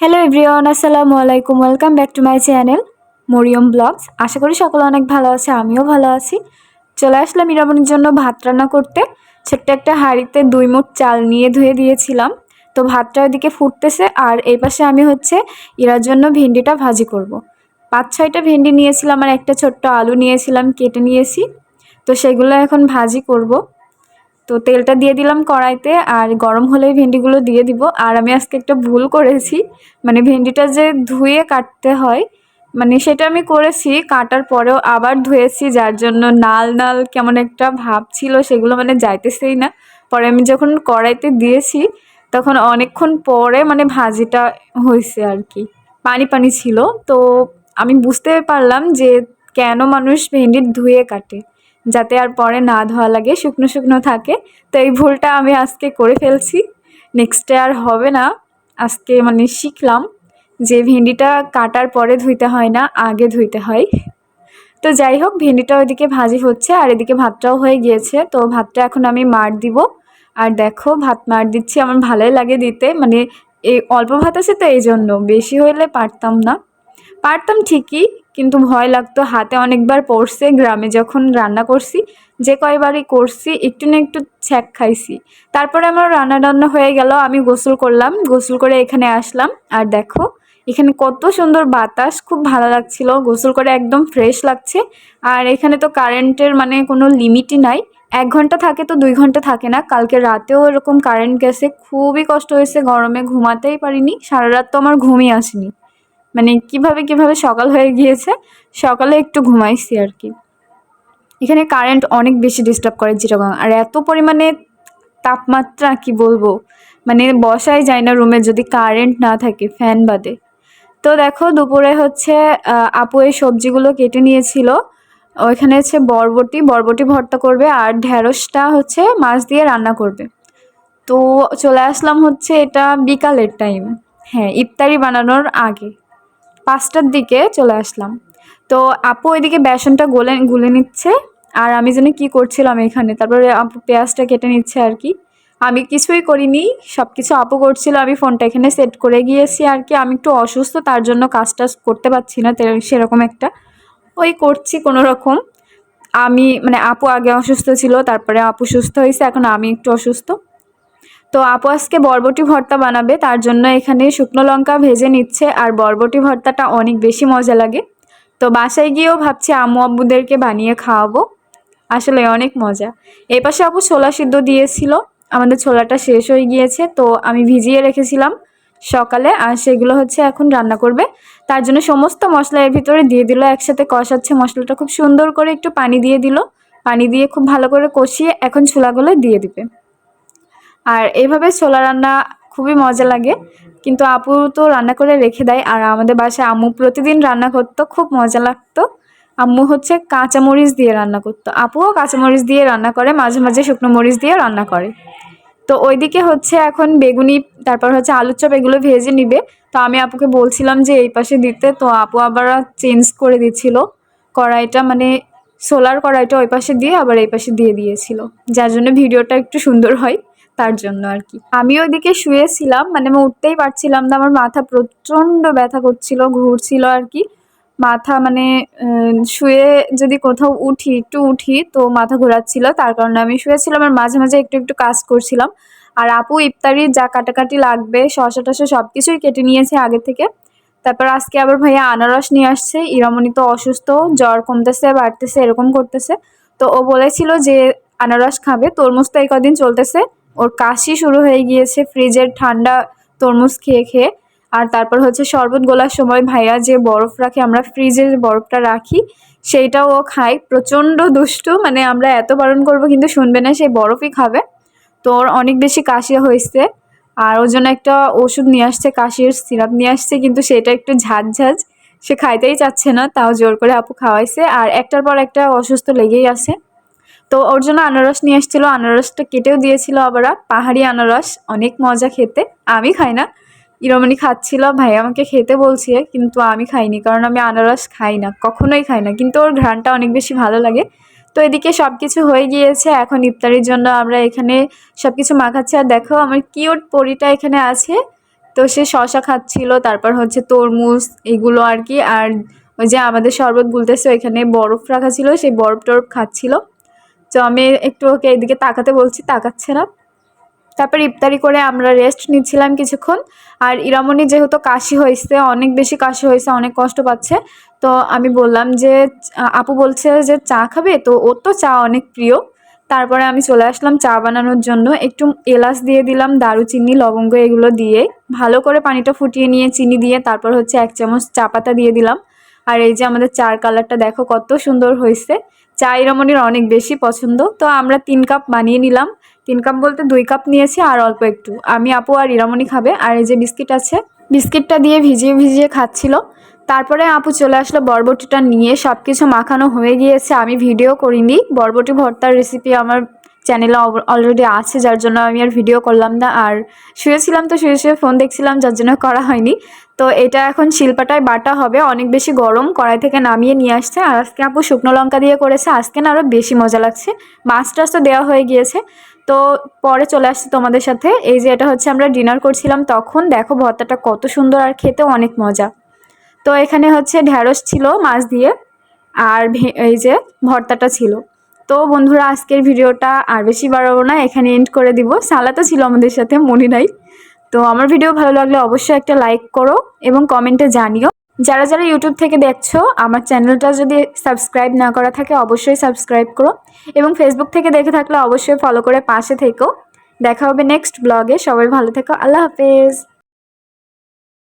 Hello everyone আসসালামু আলাইকুম welcome back to my channel Mariyam vlogs আশা করি সকলে অনেক ভালো আছে, আমিও ভালো আছি। চলে আসলাম ইরামনির জন্য ভাত রান্না করতে। ছোট্ট একটা হাঁড়িতে দুই মুঠ চাল নিয়ে ধুয়ে দিয়েছিলাম। তো ভাতটা ওইদিকে ফুটতেছে আর এই পাশে আমি হচ্ছে ইরার জন্য ভেন্ডিটা ভাজি করব। পাঁচ ছয়টা ভেন্ডি নিয়েছিলাম আর একটা ছোট্ট আলু নিয়েছিলাম, কেটে নিয়েছি। তো সেগুলো এখন ভাজি করব। তো তেলটা দিয়ে দিলাম কড়াইতে আর গরম হলেই ভেন্ডিগুলো দিয়ে দিব। আর আমি আজকে একটা ভুল করেছি মানে ভেন্ডিটা যে ধুয়ে কাটতে হয় মানে সেটা আমি করেছি, কাটার পরেও আবার ধুয়েছি, যার জন্য নাল নাল কেমন একটা ভাব ছিল, সেগুলো মানে যাইতেছেই না। পরে আমি যখন কড়াইতে দিয়েছি, তখন অনেকক্ষণ পরে মানে ভাজিটা হয়েছে আর কি, পানি পানি ছিল। তো আমি বুঝতে পারলাম যে কেন মানুষ ভেন্ডি ধুয়ে কাটে। যাতে আর পরে না ধোয়া লাগে, শুকনো শুকনো থাকে। তো এই ভুলটা আমি আজকে করে ফেলছি। নেক্সটে আর হবে না। আজকে মানে শিখলাম যে ভেন্ডিটা কাটার পরে ধুইতে হয় না, আগে ধুইতে হয়। তো যাই হোক, ভেন্ডিটা ওইদিকে ভাজি হচ্ছে আর এদিকে ভাতটাও হয়ে গিয়েছে। তো ভাতটা এখন আমি মার দিব। আর দেখো, ভাত মার দিচ্ছি, আমার ভালোই লাগে দিতে। মানে এই অল্প ভাত আছে তো এই জন্য বেশি হইলে পারতাম না। পারতাম ঠিকই কিন্তু ভয় লাগতো, হাতে অনেকবার পড়ছে, গ্রামে যখন রান্না করছি, যে কয়বারই করছি, একটু না একটু ছ্যাক খাইছি। তারপরে আমার রান্না টান্না হয়ে গেল, আমি গোসল করলাম, গোসল করে এখানে আসলাম। আর দেখো, এখানে কত সুন্দর বাতাস, খুব ভালো লাগছিল, গোসল করে একদম ফ্রেশ লাগছে। আর এখানে তো কারেন্টের মানে কোনো লিমিটই নাই, এক ঘণ্টা থাকে তো দুই ঘণ্টা থাকে না, কালকে রাতেও এরকম কারেন্ট গেছে, খুবই কষ্ট হয়েছে, গরমে ঘুমাতেই পারিনি, সারা রাত তো আমার ঘুমই আসেনি। মানে কীভাবে কীভাবে সকাল হয়ে গিয়েছে, সকালে একটু ঘুমাইছি আর কি এখানে কারেন্ট অনেক বেশি ডিস্টার্ব করে চিটাগাং আর এত পরিমাণে তাপমাত্রা কি বলব? মানে বসাই যায় না রুমে যদি কারেন্ট না থাকে ফ্যান বাদে। তো দেখো দুপুরে হচ্ছে আপু এই সবজিগুলো কেটে নিয়েছিল। ওইখানে হচ্ছে বরবটি বরবটি ভর্তা করবে আর ঢ্যাঁড়সটা হচ্ছে মাছ দিয়ে রান্না করবে। তো চলে আসলাম হচ্ছে এটা বিকালের টাইম হ্যাঁ ইফতারি বানানোর আগে। পাঁচটার দিকে চলে আসলাম। তো আপু ওইদিকে বেসনটা গলে, গুলে নিচ্ছে আর আমি যেন কি করছিলাম এখানে। তারপরে আপু পেঁয়াজটা কেটে নিচ্ছে আর কি। আমি কিছুই করিনি সব কিছু আপু করছিল, আমি ফোনটা এখানে সেট করে গিয়েছি আর কি। আমি একটু অসুস্থ, তার জন্য কাজটা করতে পারছি না সেরকম একটা। ওই করছি কোনো রকম। আমি মানে আপু আগে অসুস্থ ছিল, তারপরে আপু সুস্থ হয়েছে, এখন আমি একটু অসুস্থ। তো আপু আজকে বরবটি ভর্তা বানাবে, তার জন্য এখানে শুকনো লঙ্কা ভেজে নিচ্ছে, আর বরবটি ভর্তাটা অনেক বেশি মজা লাগে। তো বাসায় গিয়েও ভাবছি আম্মু আব্বুদেরকে বানিয়ে খাওয়াবো, আসলে অনেক মজা। এই পাশে আপু ছোলা সিদ্ধ দিয়েছিল, আমাদের ছোলাটা শেষ হয়ে গিয়েছে, তো আমি ভিজিয়ে রেখেছিলাম সকালে, আর সেগুলো হচ্ছে এখন রান্না করবে। তার জন্য সমস্ত মশলা এর ভিতরে দিয়ে দিল, একসাথে কষাচ্ছে মশলাটা খুব সুন্দর করে একটু পানি দিয়ে দিল, পানি দিয়ে খুব ভালো করে কষিয়ে এখন ছোলাগুলো দিয়ে দিবে। আর এইভাবে ছোলা রান্না খুবই মজা লাগে। কিন্তু আপু তো রান্না করে রেখে দেয় আর আমাদের বাসায় আম্মু প্রতিদিন রান্না করতো, খুব মজা লাগতো। আম্মু হচ্ছে কাঁচামরিচ দিয়ে রান্না করতো। আপুও কাঁচামরিচ দিয়ে রান্না করে, মাঝে মাঝে শুকনো মরিচ দিয়ে রান্না করে। তো ওইদিকে হচ্ছে এখন বেগুনি, তারপর হচ্ছে আলুর চপ এগুলো ভেজে নিবে। তো আমি আপুকে বলছিলাম যে এই পাশে দিতে, তো আপু আবার চেঞ্জ করে দিচ্ছিল কড়াইটা মানে সোলার কড়াইটা ওই পাশে দিয়ে আবার এই পাশে দিয়ে দিয়েছিল। যার জন্য ভিডিওটা একটু সুন্দর হয়। তার জন্য আর কি। আমি ওইদিকে শুয়েছিলাম মানে আমি উঠতেই পারছিলাম না, আমার মাথা প্রচণ্ড ব্যথা করছিল, ঘুরছিল আর কি। মাথা মানে শুয়ে যদি কোথাও উঠি, একটু উঠি, তো মাথা ঘোরাচ্ছিল, তার কারণে আমি শুয়েছিলাম আর মাঝে মাঝে একটু একটু কাজ করছিলাম। আর আপু ইফতারি যা কাটাকাটি লাগবে শশা টশা সব কিছুই কেটে নিয়েছে আগে থেকে। তারপর আজকে আবার ভাইয়া আনারস নিয়ে আসছে, ইরামণি তো অসুস্থ, জ্বর কমতেছে, বাড়তেছে, এরকম করতেছে। তো ও বলেছিল যে আনারস খাবে, তরমুজ তো এই কদিন চলতেছে ওর কাশি শুরু হয়ে গিয়েছে, ফ্রিজের ঠান্ডা তরমুজ খেয়ে খেয়ে। আর তারপর হচ্ছে শরবত গোলার সময় ভাইয়া যে বরফ রাখে, আমরা ফ্রিজে বরফটা রাখি, সেইটাও ও খায়। প্রচণ্ড দুষ্টু মানে আমরা এত বারণ করব কিন্তু শুনবে না সেই বরফই খাবে। তো ওর অনেক বেশি কাশি হয়েছে। আর ওর জন্য একটা ওষুধ নিয়ে আসছে, কাশির সিরাপ নিয়ে আসছে, কিন্তু সেটা একটু ঝাঁঝ সে খাইতেই চাচ্ছে না, তাও জোর করে আপু খাওয়াইছে। আর একটার পর একটা অসুস্থ লেগেই আছে। তো ওর জন্য আনারস নিয়ে এসেছিল। আনারসটা কেটেও দিয়েছিল আবার। পাহাড়ি আনারস, অনেক মজা খেতে। আমি খাই না। ইরমনি খাচ্ছিল, ভাই, আমাকে খেতে বলছে, কিন্তু আমি খাইনি, কারণ আমি আনারস খাই না, কখনোই খাই না। কিন্তু ওর ঘ্রাণটা অনেক বেশি ভালো লাগে। তো এদিকে সব কিছু হয়ে গিয়েছে। এখন ইফতারির জন্য আমরা এখানে সব কিছু মাখাচ্ছি। আর দেখো, আমার কিউট পরিটা এখানে আছে। তো সে শশা খাচ্ছিল, তারপর হচ্ছে তরমুজ, এগুলো আর কি। আর ওই যে আমাদের শরবত গুলতেছে, ওইখানে বরফ রাখা ছিল। সেই বরফ টরফ খাচ্ছিল। তো আমি একটু ওকে এদিকে তাকাতে বলছি, তাকাচ্ছে না। তারপর ইফতারি করে আমরা রেস্ট নিচ্ছিলাম কিছুক্ষণ। আর ইরামণি যেহেতু কাশি হয়েছে, অনেক বেশি কাশি হয়েছে, অনেক কষ্ট পাচ্ছে, তো আমি বললাম যে, আপু বলছে যে, চা খাবে? তো ওর তো চা অনেক প্রিয়। তারপরে আমি চলে আসলাম চা বানানোর জন্য। একটু এলাচ দিয়ে দিলাম, দারুচিনি, লবঙ্গ এগুলো দিয়ে। ভালো করে পানিটা ফুটিয়ে নিয়ে চিনি দিয়ে তারপর হচ্ছে এক চামচ চা পাতা দিয়ে দিলাম। আর এই যে আমাদের চার কালারটা দেখো কত সুন্দর হয়েছে। চা ইরামনির অনেক বেশি পছন্দ। তো আমরা তিন কাপ বানিয়ে নিলাম। তিন কাপ বলতে দুই কাপ নিয়েছি আর অল্প একটু। আমি, আপু আর ইরামনি খাবে। আর এই যে বিস্কিট আছে, বিস্কিটটা দিয়ে ভিজিয়ে ভিজিয়ে খাচ্ছিল। তারপরে আপু চলে আসলো বরবটিটা নিয়ে। সব কিছু মাখানো হয়ে গিয়েছে। আমি ভিডিও করিনি। বরবটি ভর্তার রেসিপি আমার চ্যানেলে অলরেডি আছে, যার জন্য আমি আর ভিডিও করলাম না। আর শুয়েছিলাম তো, শুয়ে শুয়ে ফোন দেখছিলাম, যার জন্য করা হয়নি। তো এটা এখন শিল্পাটায় বাটা হবে, অনেক বেশি গরম, কড়াই থেকে নামিয়ে নিয়ে আসছে। আর আজকে আপু শুকনো লঙ্কা দিয়ে করেছে, আজকে না আরও বেশি মজা লাগছে। মাছ টাছ তো দেওয়া হয়ে গিয়েছে। তো পরে চলে আসছি তোমাদের সাথে। এই যে এটা হচ্ছে আমরা ডিনার করছিলাম, তখন দেখো ভর্তাটা কত সুন্দর আর খেতেও অনেক মজা। তো এখানে হচ্ছে ঢ্যাঁড়স ছিল মাছ দিয়ে, আর এই যে ভর্তাটা ছিল। তো বন্ধুরা, আজকের ভিডিওটা আর বেশি বাড়াবো না, এখানে এন্ড করে দিব। সালাতো ছিল আমাদের সাথে, মনে নাই। তো আমার ভিডিও ভালো লাগলে অবশ্যই একটা লাইক করো এবং কমেন্টে জানিও। যারা যারা ইউটিউব থেকে দেখছ, আমার চ্যানেলটা যদি সাবস্ক্রাইব না করা থাকে, অবশ্যই সাবস্ক্রাইব করো এবং ফেসবুক থেকে দেখে থাকলে অবশ্যই ফলো করে পাশে থেকো। দেখা হবে নেক্সট ব্লগে সবাই ভালো থেকো। আল্লাহ হাফেজ।